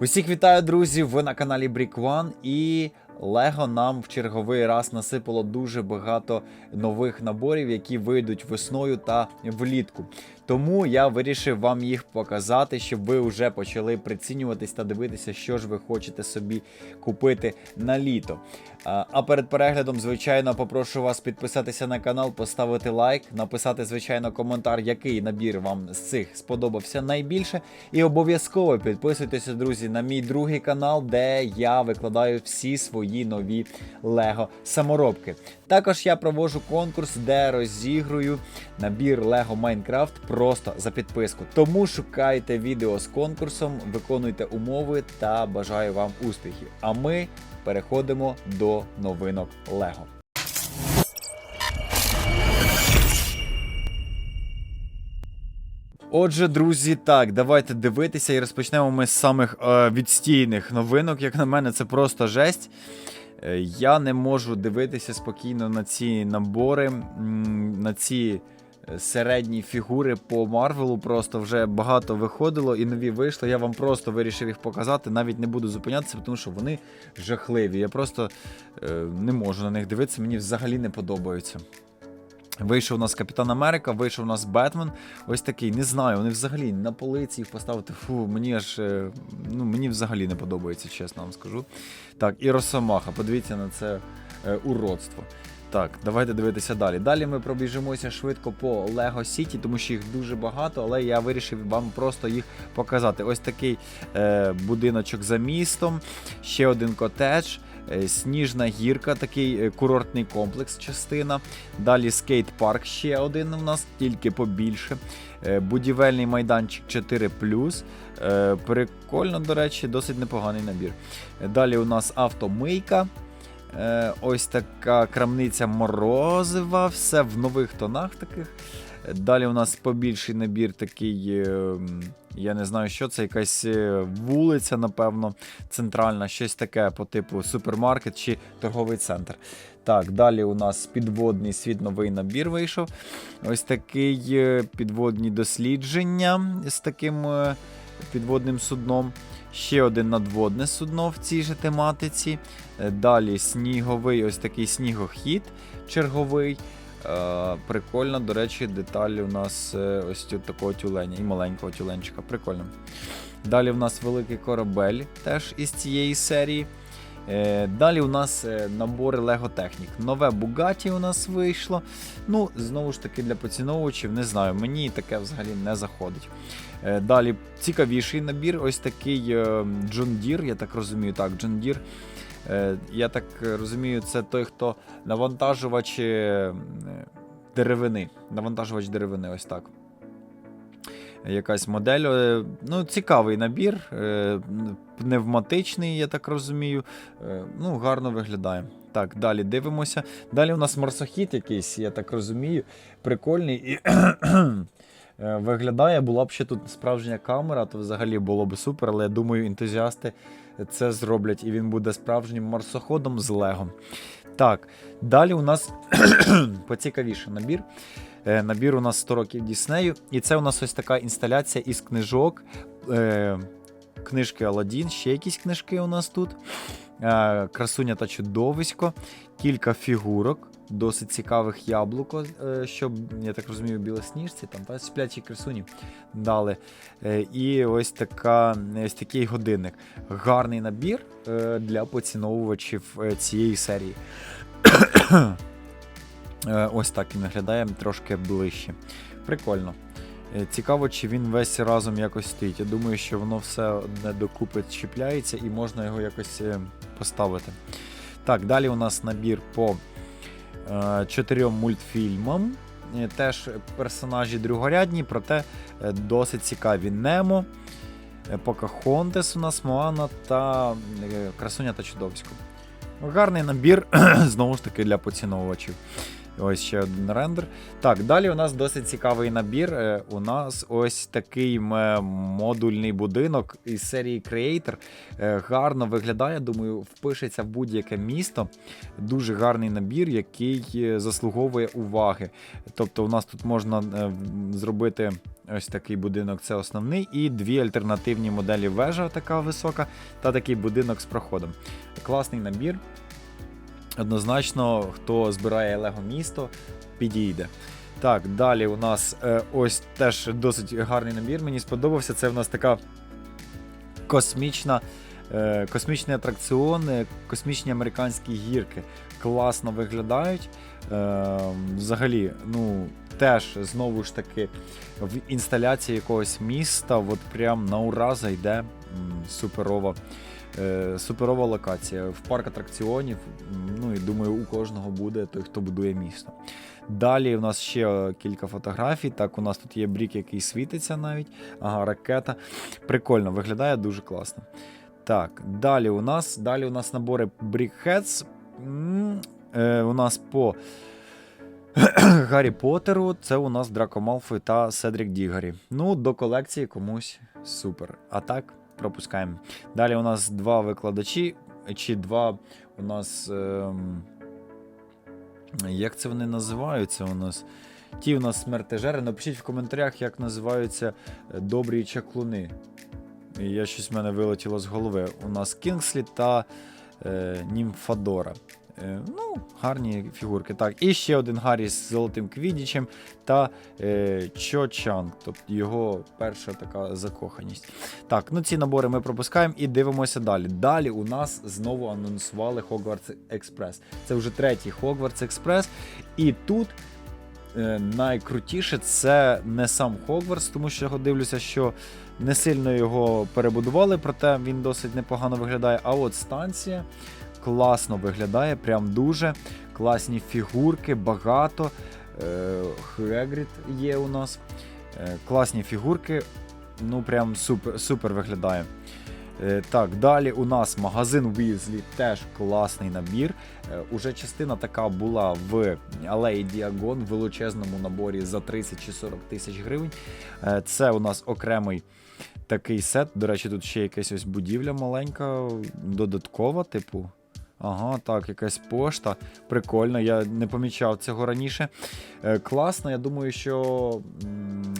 Усіх вітаю, друзі! Ви на каналі Brick One і Лего нам в черговий раз насипало дуже багато нових наборів, які вийдуть весною та влітку. Тому я вирішив вам їх показати, щоб ви вже почали прицінюватись та дивитися, що ж ви хочете собі купити на літо. А перед переглядом, звичайно, попрошу вас підписатися на канал, поставити лайк, написати, звичайно, коментар, який набір вам з цих сподобався найбільше. І обов'язково підписуйтеся, друзі, на мій другий канал, де я викладаю всі свої нові Лего саморобки. Також я проводжу конкурс, де розігрую набір Lego Minecraft просто за підписку. Тому шукайте відео з конкурсом, виконуйте умови та бажаю вам успіхів. А ми переходимо до новинок Лего. Отже, друзі, так, давайте дивитися і розпочнемо ми з самих е, відстійних новинок. Як на мене, це просто жесть. Е, я не можу дивитися спокійно на ці набори, на ці е, середні фігури по Марвелу. Просто вже багато виходило і нові вийшли. Я вам просто вирішив їх показати. Навіть не буду зупинятися, тому що вони жахливі. Я просто е, не можу на них дивитися, мені взагалі не подобаються. Вийшов у нас Капітан Америка, вийшов у нас Бетмен. Ось такий. Не знаю, вони взагалі на полиці їх поставити. Фу, мені аж е, ну мені взагалі не подобається, чесно вам скажу. Так, і Росомаха. Подивіться на це е, уродство. Так, давайте дивитися далі. Далі ми пробіжимося швидко по Lego City, тому що їх дуже багато, але я вирішив вам просто їх показати. Ось такий е, будиночок за містом, ще один котедж. Е, Сніжна гірка, такий е, курортний комплекс, частина. Далі скейт-парк ще один у нас, тільки побільше. Е, Будівельний майданчик 4. Е, Прикольно, до речі, досить непоганий набір. Далі у нас автомийка. Ось така крамниця морозива, все в нових тонах таких. Далі у нас побільший набір такий. е, Я не знаю, що це, якась е, вулиця, напевно, центральна, щось таке по типу супермаркет чи торговий центр. Так, далі у нас підводний світ новий набір вийшов. Ось такий е, підводні дослідження з таким е, підводним судном. Ще один надводне судно в цій же тематиці. Далі сніговий, ось такий снігохід черговий. Е, прикольно, до речі, деталі у нас е, ось тут такого тюленя і маленького тюленчика. Прикольно. Далі у нас великий корабель теж із цієї серії. Е, Далі у нас набори Lego Технік. Нове Bugatti у нас вийшло. Ну, знову ж таки, для поціновувачів, не знаю, мені таке взагалі не заходить. Далі цікавіший набір, ось такий John Deere, я так розумію, так, John Deere. Е, Я так розумію, це той, хто навантажувач е, деревини. Навантажувач деревини, ось так. Якась модель. е, Ну, цікавий набір, пневматичний, я так розумію. Ну, гарно виглядає. Так, далі дивимося. Далі у нас марсохід якийсь, я так розумію, прикольний і виглядає, була б ще тут справжня камера, то взагалі було б супер, але я думаю, ентузіасти це зроблять, і він буде справжнім марсоходом з Лего. Так, далі у нас поцікавіший набір. Е, Набір у нас 100 років Діснею. І це у нас ось така інсталяція із книжок. Е, Книжки Аладдін, ще якісь книжки у нас тут. Е, Красуня та чудовисько, кілька фігурок, досить цікавих яблуко, е, щоб, я так розумію, білосніжці, там та сплячі красуні дали. Е, І ось така, ось такий годинник. Гарний набір е, для поціновувачів цієї серії. Ось так він виглядає трошки ближче. Прикольно. Цікаво, чи він весь разом якось стоїть. Я думаю, що воно все одне докупи чіпляється і можна його якось поставити. Так, далі у нас набір по чотирьом мультфільмам. Е, Теж персонажі другорядні, проте е, досить цікаві. Немо, е, Покахонтес у нас, Моана та е, Красуня та Чудовську. Гарний набір, знову ж таки, для поціновувачів. Ось ще один рендер. Так, далі у нас досить цікавий набір. Е, У нас ось такий модульний будинок із серії Creator. Е, Гарно виглядає, думаю, впишеться в будь-яке місто. Дуже гарний набір, який е, заслуговує уваги. Тобто, у нас тут можна зробити Ось такий будинок це основний, і дві альтернативні моделі вежа така висока, та такий будинок з проходом. Класний набір. Однозначно, хто збирає Лего місто, підійде. Так, далі у нас е, ось теж досить гарний набір. Мені сподобався. Це в нас така космічна, е, космічний атракціон, е, космічні американські гірки. Класно виглядають. Взагалі, ну, теж знову ж таки в інсталяції якогось міста, от прям на ура зайде суперова. Е, суперова локація в парк атракціонів. Ну і думаю, у кожного буде той, хто будує місто. Далі у нас ще е, кілька фотографій. Так, у нас тут є брік, який світиться навіть. Ага, ракета. Прикольно, виглядає дуже класно. Так, далі у нас далі у нас набори Brickheads. Е, у нас по Гаррі Поттеру. Це у нас Драко Малфой та Седрік Дігарі. Ну, до колекції комусь супер. А так, пропускаємо. Далі у нас два викладачі, чи два у нас. Ем... Як це вони називаються у нас? Ті у нас смертежери. Напишіть в коментарях, як називаються е, добрі чаклуни. Я щось в мене вилетіло з голови. У нас Кінгслі та е, Німфадора. Е, ну, гарні фігурки. Так, і ще один Гаррі з золотим квідічем та е, Чо Чанг, тобто його перша така закоханість. Так, ну ці набори ми пропускаємо і дивимося далі. Далі у нас знову анонсували Hogwarts Express. Це вже третій Hogwarts Express. І тут е, найкрутіше це не сам Хогвартс, тому що я дивлюся, що не сильно його перебудували, проте він досить непогано виглядає. А от станція класно виглядає, прям дуже. Класні фігурки, багато. Е, Хегрід є у нас. Е, Класні фігурки. Ну, прям супер, супер виглядає. Е, Так, далі у нас магазин Weasley, теж класний набір. Уже частина така була в Алеї Діагон в величезному наборі за 30 чи 40 тисяч гривень. Це у нас окремий такий сет. До речі, тут ще якась ось будівля маленька, додаткова, типу. Ага, так, якась пошта. Прикольно, я не помічав цього раніше. Е, класно, я думаю, що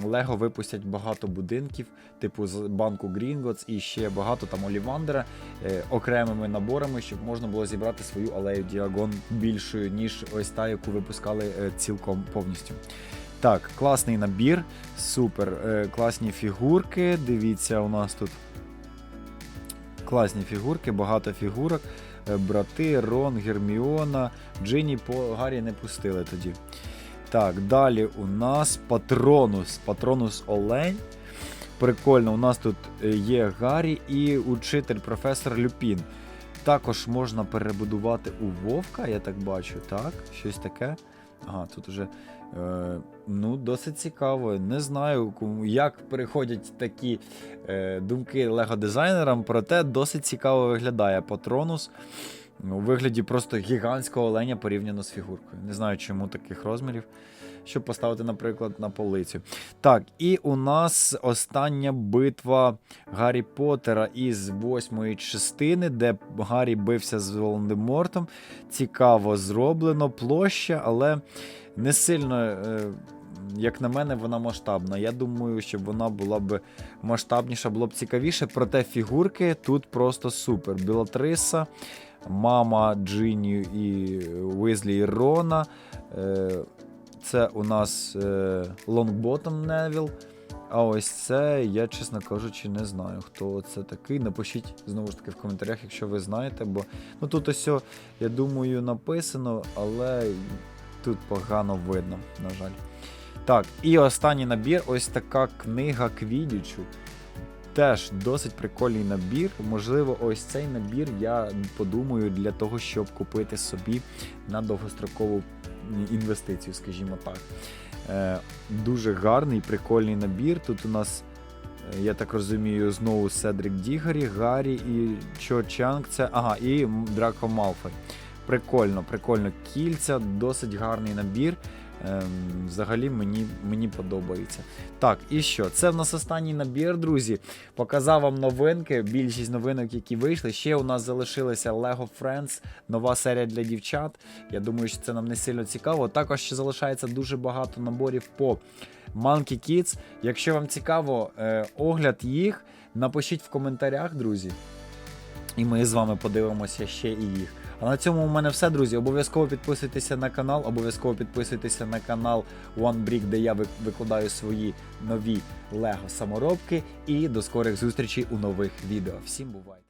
Лего випустять багато будинків, типу з банку Gringotts і ще багато там Олівандера е, окремими наборами, щоб можна було зібрати свою алею Діагон більшою, ніж ось та, яку випускали е, цілком повністю. Так, класний набір, супер. Е, класні фігурки. Дивіться, у нас тут класні фігурки, багато фігурок. Е, Брати, Рон, Герміона, Джині по Гаррі не пустили тоді. Так, далі у нас Патронус. Патронус Олень. Прикольно, у нас тут е, є Гаррі і учитель професор Люпін. Також можна перебудувати у Вовка, я так бачу, так? Щось таке. Ага, тут уже е, ну, досить цікаво. Не знаю, як переходять такі е, думки лего-дизайнерам, проте досить цікаво виглядає Патронус. Ну, у вигляді просто гігантського оленя порівняно з фігуркою. Не знаю, чому таких розмірів. Щоб поставити, наприклад, на полицю. Так, і у нас остання битва Гаррі Поттера із восьмої частини, де Гаррі бився з Волан-де-Мортом. Цікаво зроблено, площа, але не сильно, е, як на мене, вона масштабна. Я думаю, щоб вона була б масштабніша, було б цікавіше. Проте фігурки тут просто супер. Білатриса, мама Джині і Уизлі і Рона. Е, Це у нас е, Лонгботом Невіл. А ось це, я, чесно кажучи, не знаю, хто це такий. Напишіть знову ж таки в коментарях, якщо ви знаєте, бо ну тут ось, я думаю, написано, але тут погано видно, на жаль. Так, і останній набір ось така книга Квідічу. Теж досить прикольний набір. Можливо, ось цей набір я подумаю для того, щоб купити собі на довгострокову інвестицію, скажімо так. Е, дуже гарний, прикольний набір. Тут у нас, е, я так розумію, знову Седрик Дігарі, Гаррі і Чо Чанг. Це, ага, і Драко Малфой. Прикольно, прикольно. Кільця, досить гарний набір. Ем, взагалі мені, мені подобається. Так, і що? Це в нас останній набір, друзі. Показав вам новинки, більшість новинок, які вийшли. Ще у нас залишилися Lego Friends, нова серія для дівчат. Я думаю, що це нам не сильно цікаво. Також ще залишається дуже багато наборів по Monkey Kids. Якщо вам цікаво е, огляд їх, напишіть в коментарях, друзі. І ми з вами подивимося ще і їх. А на цьому у мене все, друзі. Обов'язково підписуйтеся на канал, обов'язково підписуйтеся на канал One Brick, де я викладаю свої нові Лего саморобки. І до скорих зустрічей у нових відео. Всім бувайте!